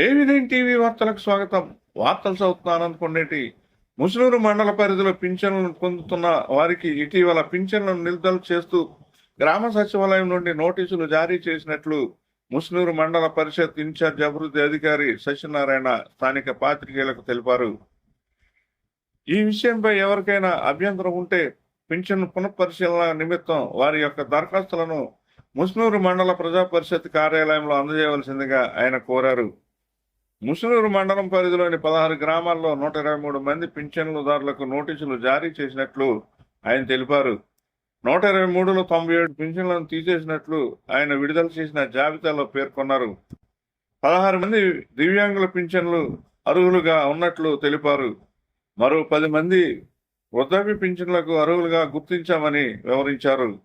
ఏవిధైన nine TV వార్తలకు స్వాగతం? వార్తలు చదువుతున్నాను అనుకునేటి ముసునూరు మండల పరిధిలో పింఛన్లను పొందుతున్న వారికి ఇటీవల పింఛన్లను నిలుదల చేస్తూ గ్రామ సచివాలయం నుండి నోటీసులు జారీ చేసినట్లు ముసునూరు మండల పరిషత్ ఇన్ఛార్జ్ అభివృద్ధి అధికారి సత్యనారాయణ స్థానిక పాత్రికేయులకు తెలిపారు. ఈ విషయంపై ఎవరికైనా అభ్యంతరం ఉంటే పింఛన్ పునఃపరిశీలన నిమిత్తం వారి యొక్క దరఖాస్తులను ముస్నూరు మండల ప్రజా పరిషత్ కార్యాలయంలో అందజేయవలసిందిగా ఆయన కోరారు. ముసునూరు మండలం పరిధిలోని పదహారు గ్రామాల్లో నూట ఇరవై మూడు మంది పింఛన్లదారులకు నోటీసులు జారీ చేసినట్లు ఆయన తెలిపారు. నూట ఇరవై మూడులో తొంభై ఏడు పింఛన్లను తీసేసినట్లు ఆయన విడుదల చేసిన జాబితాలో పేర్కొన్నారు. పదహారు మంది దివ్యాంగుల పింఛన్లు అర్హులుగా ఉన్నట్లు తెలిపారు. మరో పది మంది వృద్ధాప్య పింఛన్లకు అర్హులుగా గుర్తించామని వివరించారు.